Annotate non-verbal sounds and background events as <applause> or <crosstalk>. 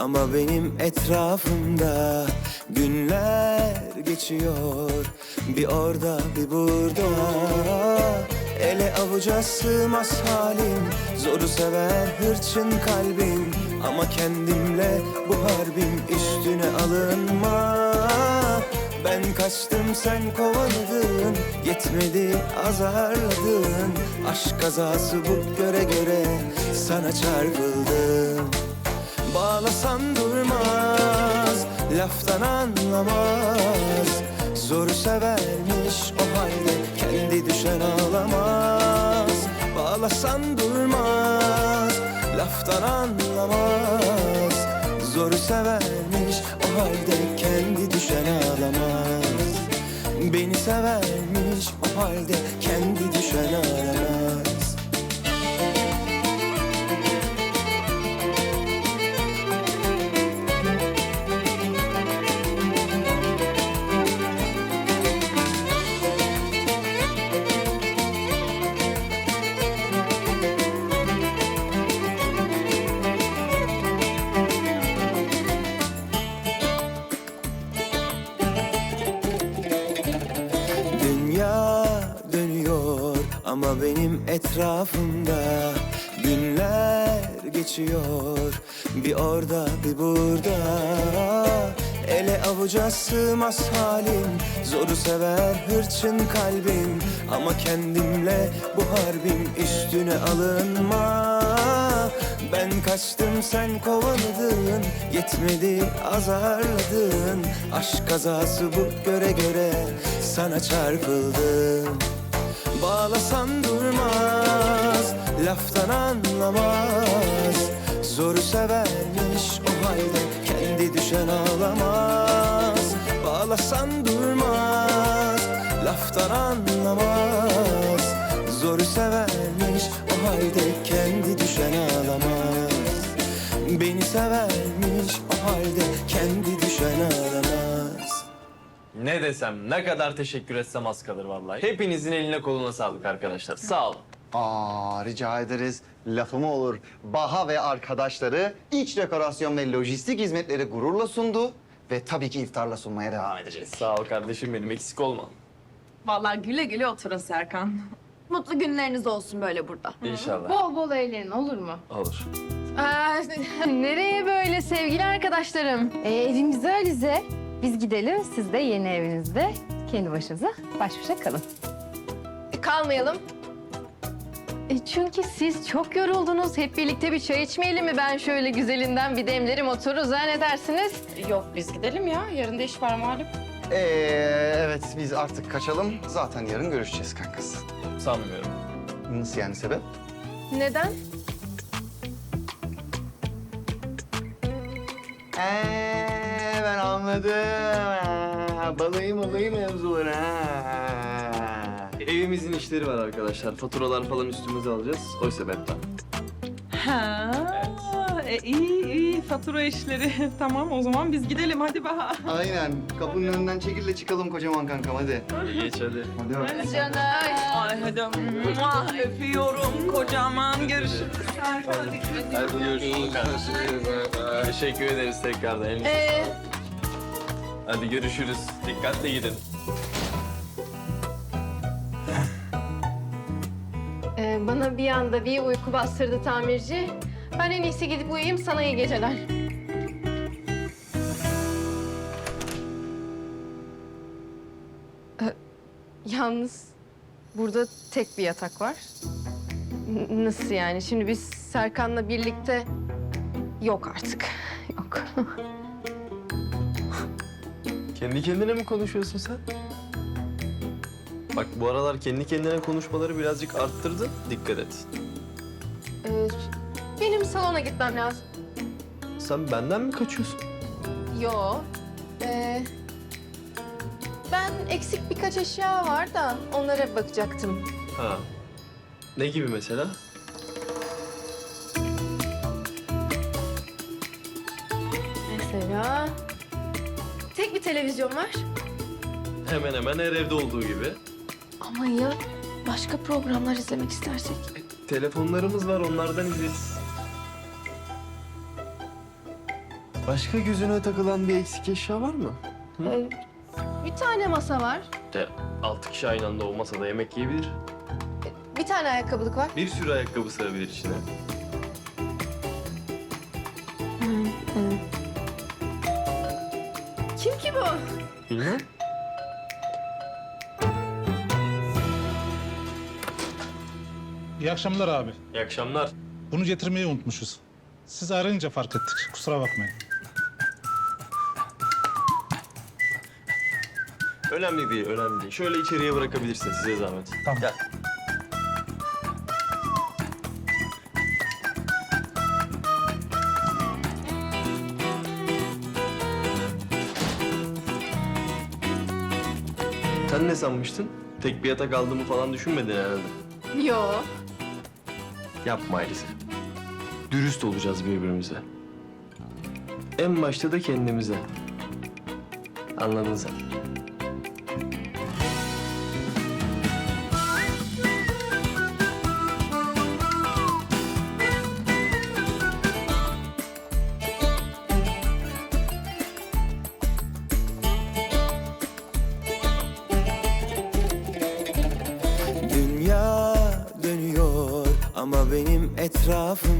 Ama benim etrafımda günler geçiyor. Bir orada bir burada. Ele avuca sığmaz halim. Zoru sever hırçın kalbim. Ama kendimle bu harbim üstüne alınma. Ben kaçtım sen kovaladın. Yetmedi azarladın. Aşk kazası bu göre göre Sana çarpıldım Bağlasan durmaz Laftan anlamaz. Zoru severmiş o halde Kendi düşen ağlamaz. Bağlasan durmaz Laftan anlamaz. Zoru severmiş o halde Kendi düşen ağlamaz. Beni severmiş o halde Kendi düşen ağlamaz ama benim etrafımda Günler geçiyor. Bir orada bir burada. Ele avuca sığmaz halim. Zoru sever hırçın kalbim. Ama kendimle bu harbim üstüne alınma. Ben kaçtım sen kovaladın. Yetmedi azarladın. Aşk kazası bu göre göre Sana çarpıldım Laftan anlamaz Zoru severmiş o halde Kendi düşen ağlamaz Bağlasan durmaz Laftan anlamaz Zoru severmiş o halde Kendi düşen ağlamaz Beni severmiş o halde Kendi düşen ağlamaz Ne desem, ne kadar teşekkür etsem az kalır vallahi. Hepinizin eline koluna sağlık arkadaşlar. Sağ olun. Aa rica ederiz. Lafımı olur. Baha ve arkadaşları iç dekorasyon ve lojistik hizmetleri gururla sundu. Ve tabii ki iftarla sunmaya devam edeceğiz. Sağ ol kardeşim benim, eksik olma. Vallahi güle güle oturun Serkan. Mutlu günleriniz olsun böyle burada. İnşallah. Bol bol eğlenin olur mu? Olur. <laughs> Nereye böyle sevgili arkadaşlarım? Ee, evimize Alize. Biz gidelim, siz de yeni evinizde kendi başınıza baş başa kalın. Kalmayalım. E, çünkü siz çok yoruldunuz. Hep birlikte bir çay içmeyelim mi? Ben şöyle güzelinden bir demlerim otururuz. Ha ne dersiniz? Yok biz gidelim ya. Yarın da iş var malum. Ee, evet biz artık kaçalım. Zaten yarın görüşeceğiz kankası. Sanmıyorum. Nasıl yani sebep? Neden? Ee, ben anladım. Ha, Balayı malayı mevzuları ha. Evimizin işleri var arkadaşlar. Faturalar falan üstümüze alacağız. O sebepten. Ha, e, iyi iyi fatura işleri. <laughs> tamam o zaman biz gidelim hadi Baha. Aynen. Kapının önünden çekil de çıkalım kocaman kankam hadi. Hadi geç hadi. Hadi bak. Canım. Ay hadi. Muah, öpüyorum kocaman. Görüşürüz. Hadi. Görüşürüz. Teşekkür ederiz tekrardan. Elinize Ee, sağlık. Hadi görüşürüz. Dikkatli gidin. Bana bir anda bir uyku bastırdı tamirci. Ben en iyisi gidip uyuyayım. Sana iyi geceler. Ee, yalnız burada tek bir yatak var. N- nasıl yani? Şimdi biz Serkan'la birlikte... Yok artık. Yok. <laughs> Kendi kendine mi konuşuyorsun sen? Bak bu aralar kendi kendine konuşmaları birazcık arttırdı. Dikkat et. Ee, benim salona gitmem lazım. Sen benden mi kaçıyorsun? Yo. Ee, ben eksik birkaç eşya var da onlara bakacaktım. Ha. Ne gibi mesela? Mesela tek bir televizyon var. Hemen hemen her evde olduğu gibi. Ama ya başka programlar izlemek istersek? Telefonlarımız var onlardan izleriz. Başka gözüne takılan bir eksik eşya var mı? Ee, bir tane masa var. De altı kişi aynı anda o masada yemek yiyebilir. Bir tane ayakkabılık var. Bir sürü ayakkabı sığabilir içine. Kim ki bu? Bilmem. İyi akşamlar abi. İyi akşamlar. Bunu getirmeyi unutmuşuz. Siz arayınca fark ettik. Kusura bakmayın. Önemli değil, önemli değil. Şöyle içeriye bırakabilirsin size zahmet. Tamam. Gel. Sen ne sanmıştın? Tek bir yatak aldığımı falan düşünmedin herhalde. Yo. Yapma Alize. Dürüst olacağız birbirimize. En başta da kendimize. Anladın sen. ama benim etrafım